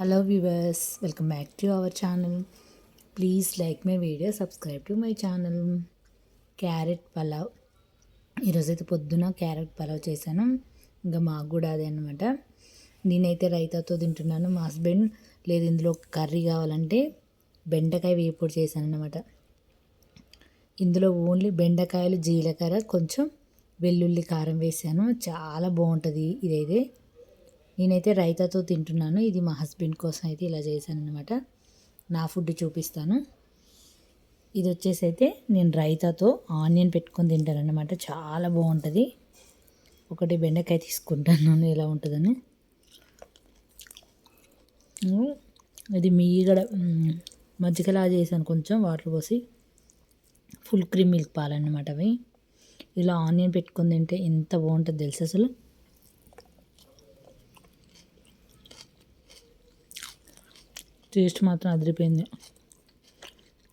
Hello viewers welcome back to our channel please like my video subscribe to my channel carrot pulao ఈరోజైతే పొద్దున carrot pulao చేశాను. ఇంకా మాకు కూడా అదే అనమాట నేనైతే రైతాతో తింటున్నాను. మా హస్బెండ్ లేదు ఇందులో కర్రీ కావాలంటే బెండకాయ వేపుడు చేశాను అనమాట ఇందులో ఓన్లీ బెండకాయలు జీలకర్ర కొంచెం వెల్లుల్లి కారం వేసాను చాలా బాగుంటుంది ఇదైతే. నేనైతే రైతాతో తింటున్నాను. ఇది మా హస్బెండ్ కోసం అయితే ఇలా చేశాను అనమాట నా ఫుడ్ చూపిస్తాను. ఇది వచ్చేసి అయితే నేను రైతాతో ఆనియన్ పెట్టుకొని తింటాను అనమాట చాలా బాగుంటుంది. ఒకటి బెండకాయ తీసుకుంటాను. ఎలా ఉంటుందని. ఇది మీగడ మజ్జిగలా చేశాను కొంచెం వాటర్ పోసి. ఫుల్ క్రీమ్ మిల్క్ పాలన్నమాట అవి. ఇలా ఆనియన్ పెట్టుకొని తింటే ఎంత బాగుంటుంది తెలుసు అసలు? టేస్ట్ మాత్రం అదిరిపోయింది.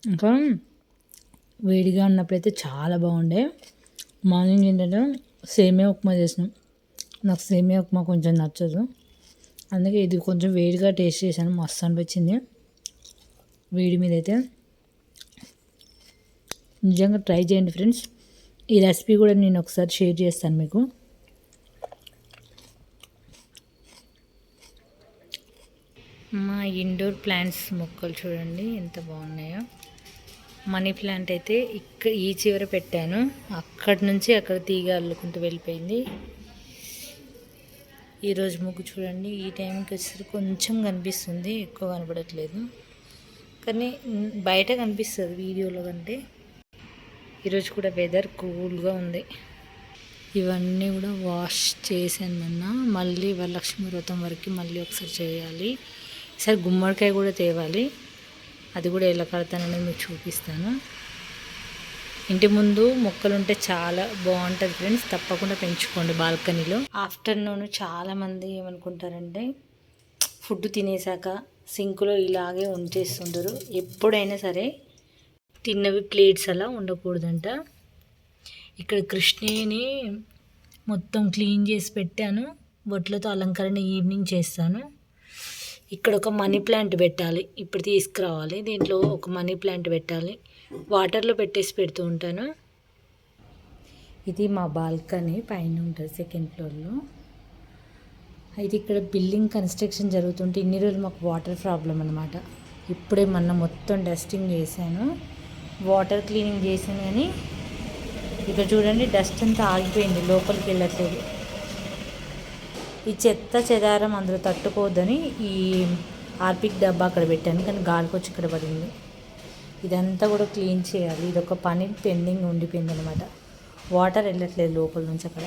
ఇంకా వేడిగా ఉన్నప్పుడైతే చాలా బాగుండే. మార్నింగ్ ఏంటంటే సేమియా ఉప్మా చేసినాం. నాకు సేమియా ఉప్మా కొంచెం నచ్చదు. అందుకే ఇది కొంచెం వేడిగా టేస్ట్ చేశాను. మస్తు అనిపించింది. వేడి మీద అయితే నిజంగా ట్రై చేయండి ఫ్రెండ్స్. ఈ రెసిపీ కూడా నేను ఒకసారి షేర్ చేస్తాను మీకు. మా ఇండోర్ ప్లాంట్స్ మొక్కలు చూడండి ఎంత బాగున్నాయో. మనీ ప్లాంట్ అయితే ఇక్కడ ఈ చివర పెట్టాను. అక్కడి నుంచి అక్కడ తీగ అల్లుకుంటూ వెళ్ళిపోయింది. ఈరోజు ముగ్గు చూడండి ఈ టైంకి వచ్చేసరికి కొంచెం కనిపిస్తుంది ఎక్కువ కనపడట్లేదు. కానీ బయట కనిపిస్తుంది వీడియోలో కంటే. ఈరోజు కూడా వెదర్ కూల్గా ఉంది. ఇవన్నీ కూడా వాష్ చేశాను మొన్న. మళ్ళీ వరలక్ష్మి వ్రతం వరకు మళ్ళీ ఒకసారి చేయాలి. ఈసారి గుమ్మడికాయ కూడా తేవాలి. అది కూడా ఎలా కడతాననేది మీకు చూపిస్తాను. ఇంటి ముందు మొక్కలు ఉంటే చాలా బాగుంటుంది ఫ్రెండ్స్. తప్పకుండా పెంచుకోండి బాల్కనీలో. ఆఫ్టర్నూన్ చాలామంది ఏమనుకుంటారంటే ఫుడ్ తినేసాక సింకులో ఇలాగే ఉంచేస్తుంటారు. ఎప్పుడైనా సరే తిన్నవి ప్లేట్స్ అలా ఉండకూడదంట. ఇక్కడ కృష్ణేని మొత్తం క్లీన్ చేసి పెట్టాను. బొట్లతో అలంకరణ ఈవినింగ్ చేస్తాను. ఇక్కడ ఒక మనీ ప్లాంట్ పెట్టాలి. ఇప్పుడు తీసుకురావాలి. దీంట్లో ఒక మనీ ప్లాంట్ పెట్టాలి. వాటర్లో పెట్టేసి పెడుతూ ఉంటాను. ఇది మా బాల్కనీ. పైన ఉంటుంది సెకండ్ ఫ్లోర్లో. అయితే ఇక్కడ బిల్డింగ్ కన్స్ట్రక్షన్ జరుగుతుంటే ఇన్ని రోజులు మాకు వాటర్ ప్రాబ్లం అనమాట ఇప్పుడే మొన్న మొత్తం డస్టింగ్ చేశాను. వాటర్ క్లీనింగ్ చేశాను కానీ ఇక్కడ చూడండి డస్ట్ అంతా ఆగిపోయింది. లోపలికి వెళ్ళట్లేదు. ఈ చెత్త చెదారం అందులో తట్టుకోవద్దని ఈ ఆర్పిక్ డబ్బా అక్కడ పెట్టాను కానీ గాలికి వచ్చి ఇక్కడ పడింది. ఇదంతా కూడా క్లీన్ చేయాలి. ఇది ఒక పని పెండింగ్ ఉండిపోయింది అనమాట వాటర్ వెళ్ళట్లేదు లోపల నుంచి అక్కడ.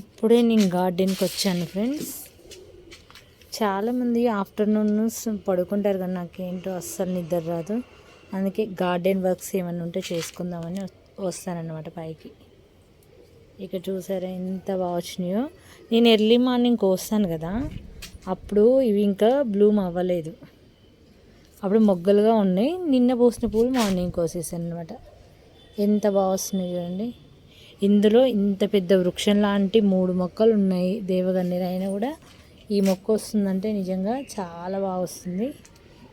ఇప్పుడే నేను గార్డెన్కి వచ్చాను ఫ్రెండ్స్. చాలామంది ఆఫ్టర్నూన్ పడుకుంటారు కానీ నాకేంటో అస్సలు నిద్ర రాదు. అందుకే గార్డెన్ వర్క్స్ ఏమైనా ఉంటే చేసుకుందామని వస్తానన్నమాట పైకి. ఇక్కడ చూసారా ఎంత బాగా వచ్చినాయో. నేను ఎర్లీ మార్నింగ్ కోస్తాను కదా అప్పుడు ఇవి ఇంకా బ్లూమ్ అవ్వలేదు. అప్పుడు మొగ్గలుగా ఉన్నాయి. నిన్న పోసిన పూలు మార్నింగ్ కోసేసాను అనమాట ఎంత బాగా వస్తున్నాయి చూడండి. ఇందులో ఇంత పెద్ద వృక్షం లాంటి మూడు మొక్కలు ఉన్నాయి. దేవగన్నేరు అయినా కూడా ఈ మొక్క వస్తుందంటే నిజంగా చాలా బాగా వస్తుంది.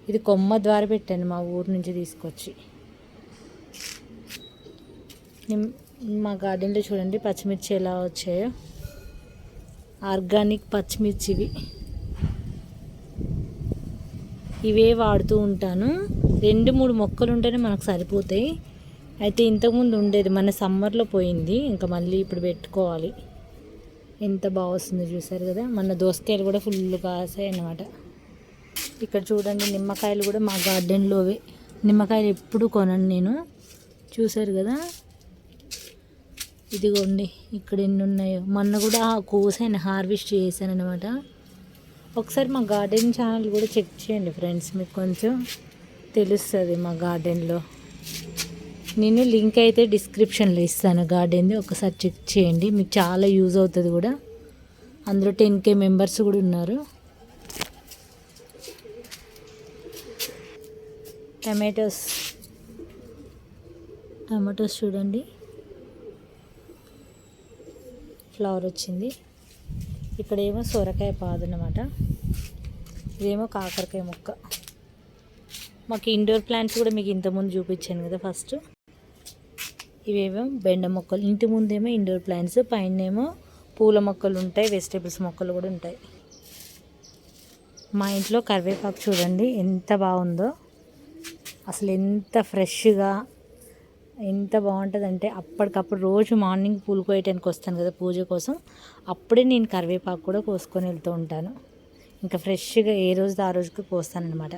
ఇది కొమ్మ ద్వారా పెట్టాను మా ఊరు నుంచి తీసుకొచ్చి. మా గార్డెన్లో చూడండి పచ్చిమిర్చి ఎలా వచ్చాయో. ఆర్గానిక్ పచ్చిమిర్చి ఇవి. ఇవే వాడుతూ ఉంటాను. రెండు మూడు మొక్కలు ఉంటేనే మనకు సరిపోతాయి. అయితే ఇంతకుముందు ఉండేది మన సమ్మర్లో పోయింది. ఇంకా మళ్ళీ ఇప్పుడు పెట్టుకోవాలి. ఎంత బాగా వస్తుందో చూసారు కదా? మన దోసకాయలు కూడా ఫుల్ కాసాయి అన్నమాట. ఇక్కడ చూడండి నిమ్మకాయలు కూడా మా గార్డెన్లోవే. నిమ్మకాయలు ఎప్పుడు కొనను నేను. చూసారు కదా? ఇదిగోండి ఇక్కడ ఎన్ని ఉన్నాయో. మొన్న కూడా కోసాను హార్వెస్ట్ చేశాను అనమాట ఒకసారి మా గార్డెన్ ఛానల్ కూడా చెక్ చేయండి ఫ్రెండ్స్ మీకు కొంచెం తెలుస్తుంది మా గార్డెన్లో. నేను లింక్ అయితే డిస్క్రిప్షన్లో ఇస్తాను గార్డెన్ది ఒకసారి చెక్ చేయండి. మీకు చాలా యూజ్ అవుతుంది కూడా. అందులో టెన్ కే మెంబర్స్ కూడా ఉన్నారు. టమాటోస్. టమాటోస్ చూడండి. ఫ్లవర్ వచ్చింది. ఇక్కడేమో సొరకాయ పాదు అన్నమాట ఇదేమో కాకరకాయ మొక్క. మాకు ఇండోర్ ప్లాంట్స్ కూడా మీకు ఇంతకుముందు చూపించాను కదా ఫస్ట్. ఇవేమో బెండ మొక్కలు. ఇంటి ముందేమో ఇండోర్ ప్లాంట్స్ పైన ఏమో పూల మొక్కలు ఉంటాయి వెజిటేబుల్స్ మొక్కలు కూడా ఉంటాయి. మా ఇంట్లో కరివేపాకు చూడండి ఎంత బాగుందో. అసలు ఎంత ఫ్రెష్గా ఎంత బాగుంటుందంటే అప్పటికప్పుడు రోజు మార్నింగ్ పూలు కోయటానికి వస్తాను కదా పూజ కోసం. అప్పుడే నేను కరివేపాకు కూడా కోసుకొని వెళ్తూ ఉంటాను. ఇంకా ఫ్రెష్గా ఏ రోజు ఆ రోజుకి కోస్తానమాట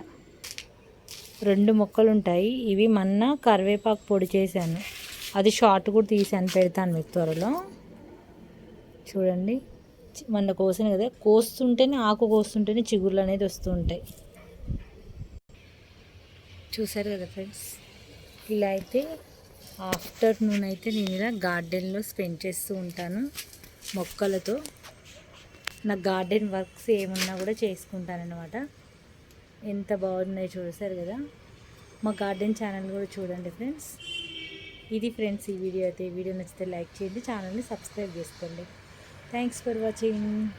రెండు మొక్కలు ఉంటాయి. ఇవి మొన్న కరివేపాకు పొడి చేశాను. అది షార్ట్ కూడా తీసాను పెడతాను మీకు త్వరలో. చూడండి. మొన్న కోసాను కదా. కోస్తుంటేనే ఆకు కోస్తుంటేనే చిగుర్లు అనేది వస్తూ ఉంటాయి. చూసారు కదా ఫ్రెండ్స్? ఇలా అయితే ఆఫ్టర్నూన్ అయితే నేను ఇలా గార్డెన్లో స్పెండ్ చేస్తూ ఉంటాను మొక్కలతో. నా గార్డెన్ వర్క్స్ ఏమున్నా కూడా చేసుకుంటానన్నమాట. ఎంత బాగున్నాయో చూసారు కదా? మా గార్డెన్ ఛానల్ కూడా చూడండి ఫ్రెండ్స్. ఇది ఫ్రెండ్స్ ఈ వీడియో అయితే. వీడియో నచ్చితే లైక్ చేయండి ఛానల్ని సబ్స్క్రైబ్ చేసుకోండి. Thanks for watching.